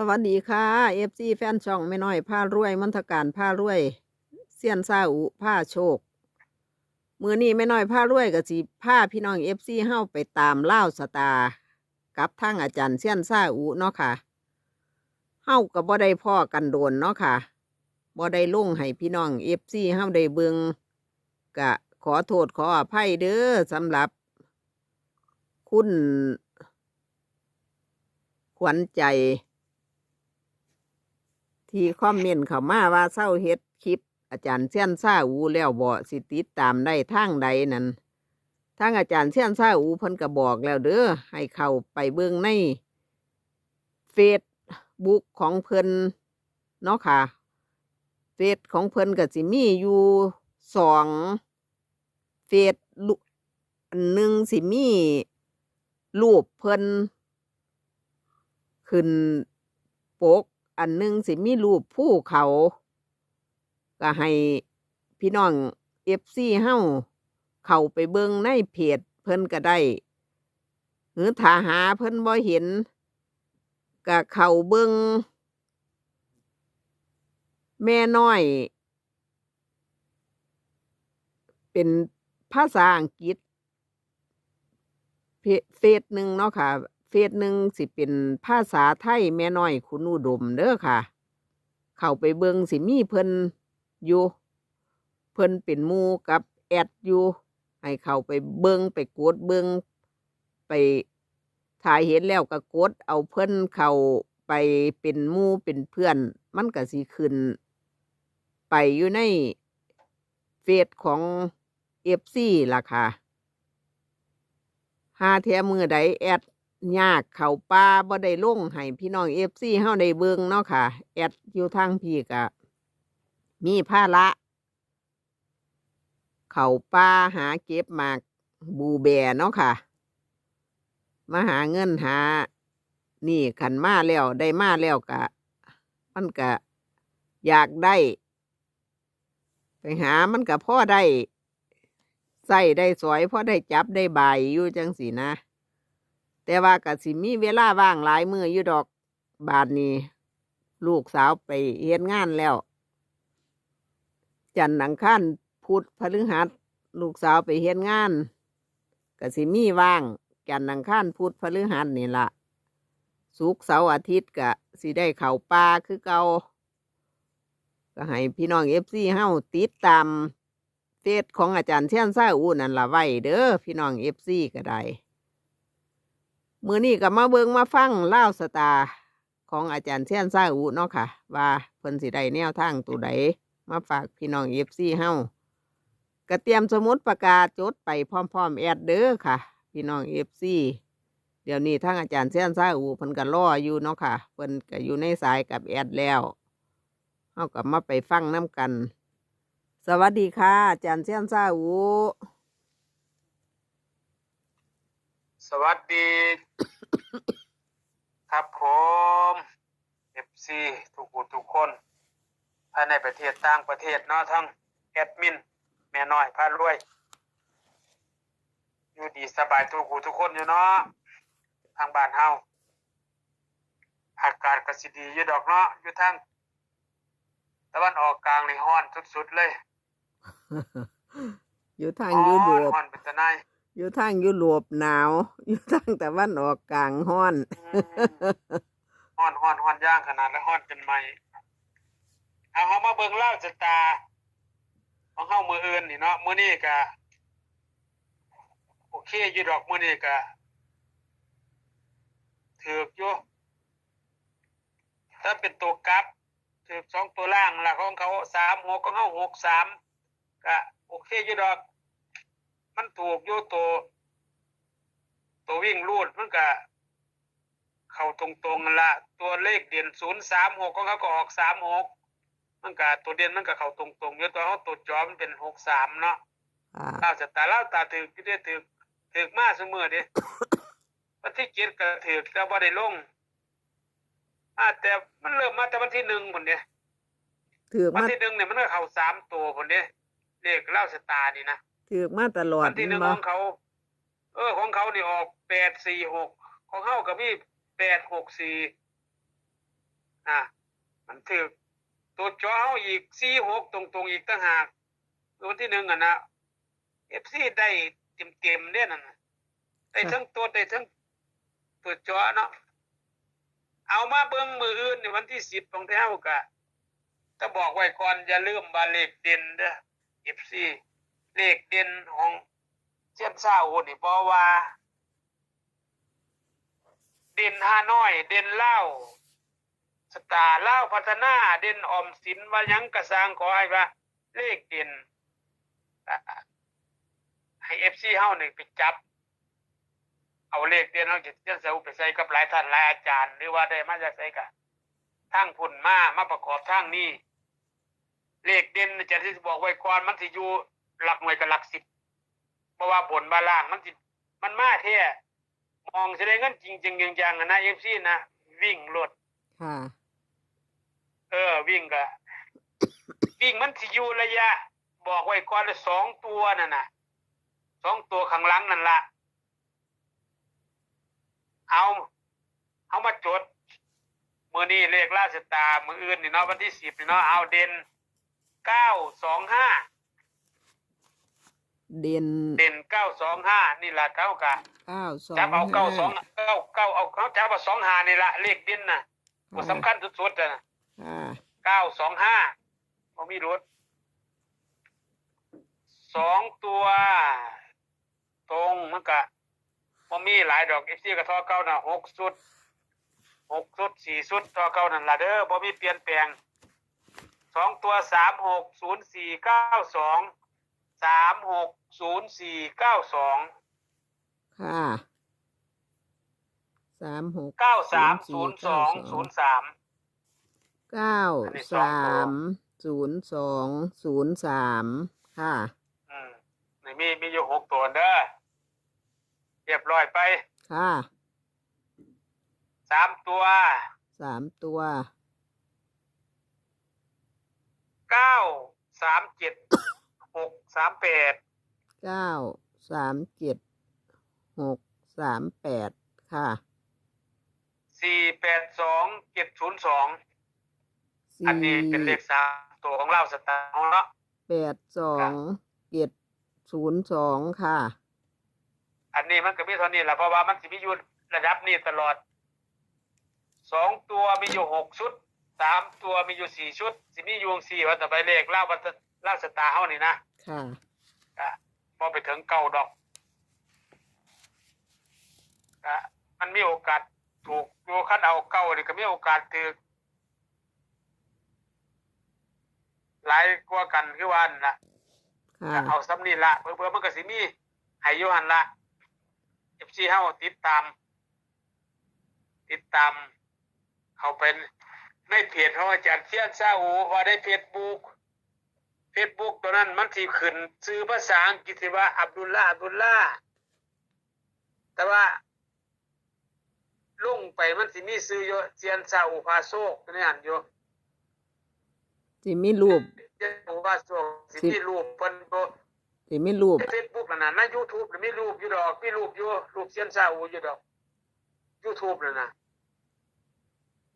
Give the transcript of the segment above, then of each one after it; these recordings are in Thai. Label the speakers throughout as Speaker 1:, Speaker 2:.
Speaker 1: สวัสดีค่ะเอฟซีแฟนช่องไม่น้อยผ้ารวยมันทการผ้ารวยเซียนซาอุผ้าโชค มือนี้ไม่น้อยผ้ารวยกับสีผ้าพี่น้องเอฟซีเฮ้าไปตามเล่าสตากับทางอาจารย์เซียนซาอุเนาะค่ะเฮ้ากับบ่ได้พ่อกันโดนเนาะค่ะบ่ได้ลงให้พี่น้องเอฟซีเฮ้าได้เบิงกะขอโทษขออภัยเด้อสำหรับ คุณ ขวัญใจ ที่คอมเมนต์เข้ามาว่าเศร้าเฮ็ดคลิป อาจารย์เซียนซาอูแล้วบ่สิติดตามได้ทางใดนั้นทางอาจารย์เซียนซาอูเพิ่นก็บอกแล้วเด้อให้เข้าไปเบิ่งในเฟซบุ๊กของเพิ่นเนาะค่ะเฟซของเพิ่นก็สิมีอยู่สองเฟซลุหนึ่งสิมีรูปเพิ่นขึ้นปก อันหนึ่งสิมีรูปผู้เขา ก็ให้พี่น้องเอฟซีเฮาเข้าไปเบิ่งในเพจเพิ่นก็ได้ หรือถ้าหาเพิ่นบ่เห็นก็เข้าเบิ่งแม่น้อย เป็นภาษาอังกฤษเฟซหนึ่งเนาะค่ะ เฟซหนึ่งสิเป็นภาษาไทยแม่น้อยคุณอุดมเด้อค่ะ เข้าไปเบิงสิมีเพิ่นอยู่ เพิ่นเป็นมูกับแอดอยู่ ให้เข้าไปเบิงไปกดเบิงไปถ่ายเห็นแล้วก็กดเอาเพิ่นเข้าไปเป็นมูเป็นเพื่อน มันก็สิขึ้น ไปอยู่ในเฟซของเอฟซีล่ะค่ะหาเทียมือใดแอด ยากเขาป่าบ่ได้ลงให้พี่น้องเอฟซีเฮาได้เบิ่งเนาะค่ะ แอดอยู่ทางพี่กะมีภาระเขาป่าหาเก็บหมากบูแบเนาะค่ะ มาหาเงินหา นี่ขันมาแล้วได้มาแล้วกะ มันกะอยากได้ ไปหามันกะพ่อได้ใส่ได้สวยพราะได้จับได้ใบยอยู่จังสีนะ แต่ว่ากะสิมีเวลาว่างหลายมืออยู่ดอกบาทนี้ ลูกสาวไปเฮ็ดงานแล้ว จันทร์อังคารพุธพฤหัสลูกสาวไปเฮ็ดงานกะสิมีว่าง จันทร์อังคารพุธพฤหัสนี่ละสุกเสาร์อาทิตย์กะสิได้เข่าปลาคือเกาก็ให้พี่น้องเอฟซีเฮาติดตามเฟซของอาจารย์เชียนซ่าอูนั่นละไว้เด้อพี่น้องเอฟซีก็ได้ มือนี้ก็มาเบิงมาฟังเล่าสตาของอาจารย์เชียนซาอูเนาะค่ะ ว่าเพิ่นสิได้แนวทางตัวใดมาฝากพี่น้องเอฟซีเฮาก็เตรียมสมุดประกาศจดไปพร้อมๆแอดเด้อค่ะ พี่น้องเอฟซีเดี๋ยวนี้ทางอาจารย์เชียนซาอูเพิ่นก็รออยู่เนาะค่ะเพิ่นก็อยู่ในสายกับแอดแล้วเฮาก็มาไปฟังน้กัน สวัสดีค่ะ อาจารย์เซียนซาอู
Speaker 2: สวัสดี ครับผมเอฟซีทุกคนทุกคนภายในประเทศต่างประเทศเนาะทั้งแอดมิน แม่น้อยพารวย อยู่ดีสบายทุกคนทุกคนอยู่เนาะทางบ้านเฮาอากาศก็สิดีอยู่ดอกเนาะอยู่ทางตะวันออกกลางในฮ้อนสุดๆเลย
Speaker 1: อยู่ทาง
Speaker 2: ฮ้
Speaker 1: ยุโร
Speaker 2: อน
Speaker 1: ป
Speaker 2: ฮ้อนเป็นตะไนาย
Speaker 1: อยู่ทางยุโรปหนาว อยู่ทางตะวันออกกลางห้อน
Speaker 2: อืมฮ้อนฮ้อนฮ้อนย่างขนาดแล้วฮ้อนจนไหมเอาเฮามาเบิ่งเล่าสตาของเฮามืออื่นนี่เนาะมือนี้ก็โอเคอยู่ดอกมือนี้ก็ถือกอยู่ถ้าเป็นตัวกับถือกสองตัวล่างล่ะของเขาสามหกของเฮาหกสามก็โอเคอยู่ดอก มันถูกอยู่ตัวตัววิ่งรูดมันก็เข้าตรงๆนั่นละตัวเลขเด่นศูนย์สามหกของเขาก็ออกสามหกมันก็ตัวเด่นมันก็เข้าตรงๆอยู่ตัวเขาตัวจอมันเป็นหกสามเนาะ
Speaker 1: อ่า
Speaker 2: เล่าจะตาเล่าตาถือก็ได้ถือถือมาเสมอเดิวันที่เจ็ดก็ถือแต่ว่าได้ลงอ่าแต่มันเริ่มมาแต่วันที่หนึ่งคนเดีย
Speaker 1: ถือก
Speaker 2: วัน
Speaker 1: มา
Speaker 2: ที่หนึ่งเนี่ยมันก็เข้าสามตัวคนเดียเลขเล่าสตาร์นี่นะ
Speaker 1: ถือกมาตลอด
Speaker 2: วันที่หนึ่ง
Speaker 1: บ่
Speaker 2: ของเขา เออ ของเขานี่ออกแปดสี่หกของเขากับพี่แปดหกสี่อะมันถือตัวจอเฮาอีกสี่หกตรงๆอีกต่างหากตัวที่หนึ่งอะนะเอฟซีได้เต็มๆเนี่ยนั่นน่ะได้ทั้งตัวได้ทั้งตัวจอเนาะเอามาเบิ่งมืออื่นในวันที่สิบของเท้ากะถ้าบอกไว้ก่อนอย่าลืมว่าเลขเด่นเด้อเอฟซี เลขเด่นของเซียนซาโอนี่เพราะว่า เด่นฮานอย เด่นเล่าสตาร์เล่าพัฒนา เด่นออมสินว่ายังกระสร้างขอให้ว่า เลขเด่นให้เอฟซีเฮาหนึ่งไปจับ เอาเลขเด่นเฮาจะจะเสียไปใส่กับหลายท่านหลายอาจารย์ หรือว่าได้มาจากใส่กับทางพุ่นมามาประกอบทางนี้เลขเด่นจะที่บอกไว้ก่อนมันสิอยู่ หลักหน่วยกับหลักสิบเพราะว่าบนบาล่างมันสิมันมาแท้มองแสดงเงินจริงจริงๆจังๆอะนะเอฟซีนะวิ่งรถ
Speaker 1: ค่ะ
Speaker 2: เออ วิ่งก็วิ่งมันสิอยู่ระยะ บอกไว้ก่อนเลยสองตัวนั่นน่ะสองตัวข้างหลังนั่นละเอาเอามาจดมือนี้เลขราชตามืออื่นนี่เนาะวันที่สิบนี่เนาะเอาเด่นเก้าสองห้า
Speaker 1: เด่น
Speaker 2: เด่นเก้าสองห้านี่ละเก้ากะ
Speaker 1: เก้าสอง
Speaker 2: จับเอาเก้าสอง
Speaker 1: ห้
Speaker 2: เก้าเก้าเอาเขาจับเอาสองหานี่ละเลขเด่นน่ะตัวสำคัญสุดๆอะนะ
Speaker 1: ค่ะ
Speaker 2: เก้าสองห้าผมมีรถสองตัว ตรงมันกะผมมีหลายดอกเอฟซีกับทอเก้าน่ะหกสุดหกสุดสี่สุดทอเก้านั่นละเด้อผมมีเปลี่ยนแปลงสองตัวสามหกศูนย์สี่เก้าสอง สามหกศูนย์สี่เก้าสอง
Speaker 1: ค่ะสามหก
Speaker 2: เก้าสามศูนย์สองศูนย์สาม
Speaker 1: เก้า
Speaker 2: อันนี้สอง
Speaker 1: สา
Speaker 2: ตัว
Speaker 1: มศูนย์สองศูนย์สามค่ะ
Speaker 2: อืมนี่มีมีอยู่หกตัวเด้อเรียบร้อยไป
Speaker 1: ค่ะ
Speaker 2: สามตัว
Speaker 1: สามตัว
Speaker 2: เก้าสามเจ็ดหก สามแปด
Speaker 1: เก้าสามเจ็ดหกสามแปดค่ะ
Speaker 2: สี่แปดสองเจ็ดศูนย์สอง
Speaker 1: สี่
Speaker 2: อันนี้เป็นเลขสามตัวของเราสตาร์ของเรา
Speaker 1: แปดสองเจ็ดศูนย์สองค่ะ
Speaker 2: อันนี้มันก็มีเท่านี้แหละเพราะว่ามันสิมีอยู่ระดับนี้ตลอดสองตัวมีอยู่หกชุดสามตัวมีอยู่สี่ชุด สิมีอยู่สี่วันต่อไปเลขเล่าวันเล่าสตาร์เฮานี่นะ
Speaker 1: ค่ะ
Speaker 2: ก็พอไปถึงเก้าดอกก็มันมีโอกาสถูกดูคันเอาเก้านี่ก็มีโอกาสถือหลายกว่ากันคือว่านั่นละ
Speaker 1: ค่ะ
Speaker 2: ก็เอาซ้ำนี่ละเพื่อๆมันก็สิมีให้อยู่หันละเอฟซีเฮาติดตาม ติดตาม เขาเป็นในเพจของอาจารย์เชียนซาอูว่าได้เฟซบุ๊กเฟ ซบุ๊กตัวนั้นมันสิขึ้นชื่อภาษาอังกฤษสิว่าอับดุลลาห์อับดุลลาห์แต่ว่าลงไปมันสิมีชื่ออยู่เชียนซาอูพาโซกนี่อันอยู่
Speaker 1: สิมีรูป
Speaker 2: เชียนซาอูพาโซกสิมีรูปเพิ่นบ่
Speaker 1: สิมีรูป
Speaker 2: เฟซบุ๊กนั่นน่ะใน YouTube น่ะมีรูปอยู่ดอกมีรูปอยู่รูปเชียนซาอูอยู่ดอก YouTube นั่นน่ะ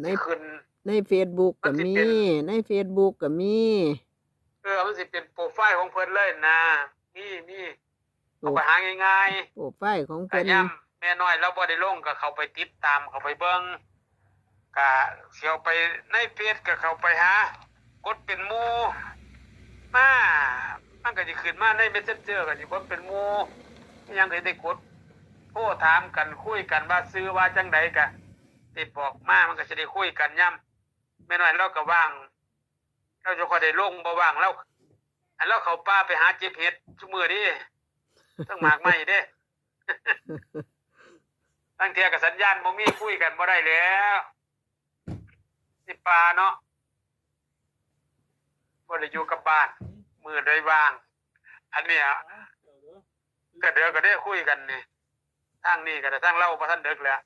Speaker 1: ใน
Speaker 2: ที่ขึ้น
Speaker 1: ในเฟซบุ๊กก็
Speaker 2: มันสิ
Speaker 1: มี
Speaker 2: เป็น
Speaker 1: ในเฟซบุ๊กก็มี
Speaker 2: เออมันสิเป็นโปรไฟล์ของเพิ่นเลยนะมีมี
Speaker 1: โปร
Speaker 2: เอาไปหาง่าย
Speaker 1: โปรไฟล์ของ
Speaker 2: ๆก็
Speaker 1: เพิ่น
Speaker 2: ย่ำแม่น้อยเราบ่ได้ลงก็เข้าไปติดตามเข้าไปเบิ่งก็สิเอาไปในเพจก็เข้าไปหากดเป็นหมู่มามันก็สิขึ้นมาใน Messenger ก็สิกดเป็นหมู่อิหยังก็สิได้กดโทรถามกันคุยกันว่าซื้อว่าจังไดก็ติดบอกมามันก็จะได้คุยกันย่ำแม่น้อยเราก็ว่าง เราจะค่อยได้ลงบ่ว่างเราอันเราเข้าป่าไปหาเจ็บเห็ดทุกมื้อนี้ต้องหมากไม้เด้ตั้งเทียกับสัญญาณบ่มีคุยกันบ่ได้แล้วนี่ป่าเนาะบ่ได้อยู่กับบ้าน มือได้ว่าง อันเนี้ยก็เดือก็ได้คุยกันนี่ทางนี้ก็ได้ทางเล่าบ่ทันเดึกแล้ว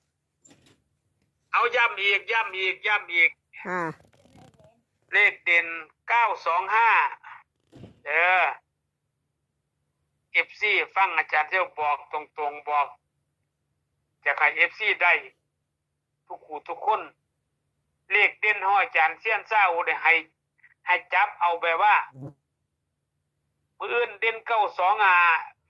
Speaker 2: เอาย้ำอีกย้ำอีกย้ำอีก
Speaker 1: ค่ะ
Speaker 2: เลขเด่นเก้าสองห้าเด้อเอฟซีฟังอาจารย์เที่ยวบอกตรงๆบอกจะให้เอฟซีได้ ทุกคู่ทุกคน เลขเด่นห้อยอาจารย์เสี้ยนเศร้าเนี่ยให้ ให้จับเอาแบบว่ามืออื่นเด่นเก้าสองอะ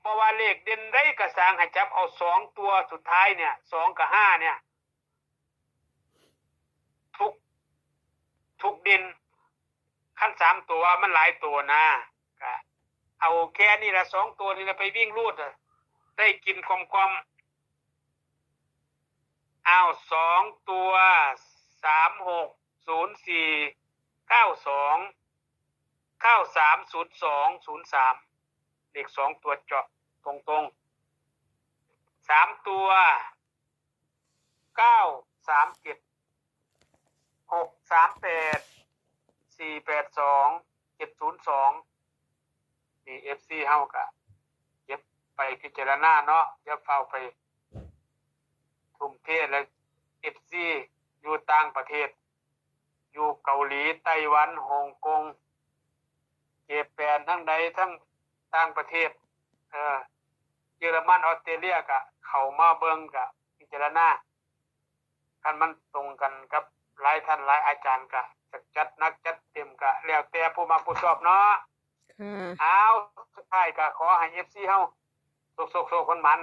Speaker 2: เพราะว่าเลขเด่นได้กระสางให้จับเอาสองตัวสุดท้ายเนี่ยสองกับห้าเนี่ย ทุก ทุกเด่น ขั้นสามตัวมันหลายตัวนะก็เอาแค่นี้ละสองตัวนี่ละไปวิ่งรูดอะได้กินกลมกลมๆเอาสองตัวสามหกศูนย์สี่เก้าสองเก้าสามศูนย์สองศูนย์สามเลขสองตัวเจาะตรงตรงๆสามตัวเก้าสามเจ็ดหกสามแปด สี่แปดสองเจ็ดศูนย์สองนี่เอฟซีเฮากะเก็บไปพิจารณาเนาะจะเฝ้าไปทุ่มเทและเอฟซีอยู่ต่างประเทศ อยู่เกาหลีไต้หวันฮ่องกงเจแปนทั้งใดทั้งต่างประเทศ เออเยอรมันออสเตรเลียกะ เข้ามาเบิงกะ พิจารณาคันมันตรงกันกับหลายท่านหลายอาจารย์กะ กะแล้วแต่ผู้มาผู้ชอบเนาะ
Speaker 1: ค่ะ
Speaker 2: เอาสุดท้ายก็ขอให้เอฟซีเฮาโศกโศกโศกคนมัน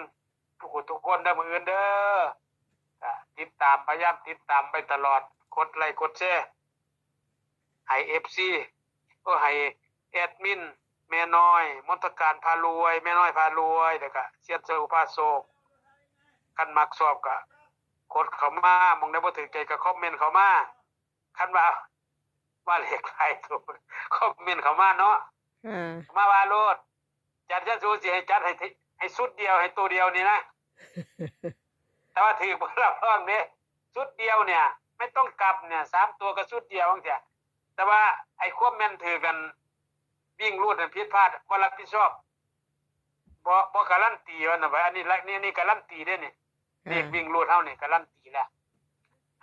Speaker 2: ทุกคนทุกคนได้อมืออื่นเด้อก็ติดตามพยายามติดตามไปตลอดกดไลค์กดแชร์ให้เอฟซีก็ให้แอดมินแม่น้อย มนตการพารวย แม่น้อยพารวยเด็กก็เสียดเซลพาโศกคันมักสอบก็กดเข้ามามองได้บ่ถึงใจก็คอมเมนต์เข้ามาคันว่า ว่าเลขใครถูกคอมเมนต์เข้ามาเนาะ
Speaker 1: ค่ะ
Speaker 2: มาว่าโลดจัดจะสู้สิให้จัดให้ทิให้สุดเดียวให้ตัวเดียวนี่นะแต่ว่าถือบ่รับรองเนี่ยสุดเดียวเนี่ย ไม่ต้องกลับเนี่ยสามตัวก็สุดเดียวจังซี่แต่ว่าไอ้ควบแม่นถือกันวิ่งรูดนั้นผิดพลาดบ่รับผิดชอบบ่บ่การันตีว่าน่ะว่าอันนี้ละนี่นี่การันตีเด้นี่เลขวิ่งรูดเฮานี่การันตีแล้ว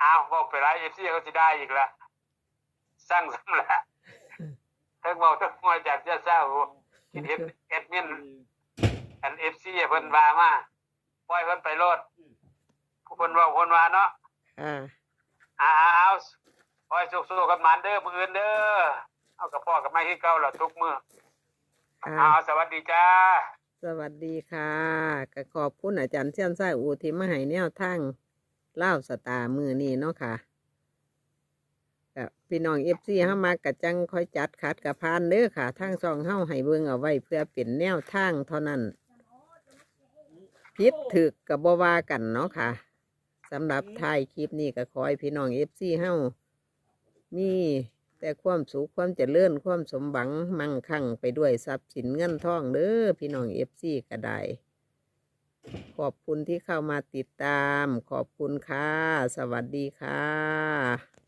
Speaker 2: อ้าวเว้าไปหลาย FC เขาสิได้อีกละ สร้างสำละทั้งเว้าทั้งมวยจากเจ้าเจ้าคิดเห็นแอดมินอัน FC เพิ่นว่ามาปล่อยเพิ่นไปโลดผู้เพิ่นเว้าเพิ่นว่าเนาะ
Speaker 1: ค่ะ
Speaker 2: อ้าวปล่อยสุกๆกับหมันเด้อมื้ออื่นเด้อเอากับพ่อกับแม่คือเก่าล่ะทุกมื้อ
Speaker 1: ค่ะ
Speaker 2: อ้าวสวัสดีจ้า
Speaker 1: สวัสดีค่ะก็ขอบคุณอาจารย์เชียนไส้อูที่มาให้แนวทางเล่าวสตาร์มือนี้เนาะค่ะกับ พี่น้องเอฟซีเฮามากะจังคอยจัดคัดกับพานเด้อค่ะทางซองเฮาให้เบิ่งเอาไว้เพื่อเป็นแนวทางเท่านั้นพิษถึกกับบวากันเนาะค่ะสำหรับท้ายคลิปนี้ก็ขอให้พี่น้องเอฟซีเฮามีแต่ความสุขความเจริญความสมหวังมั่งคั่งไปด้วยทรัพย์สินเงินทองเด้อพี่น้องเอฟซีก็ได้ขอบคุณที่เข้ามาติดตาม ขอบคุณค่ะ สวัสดีค่ะ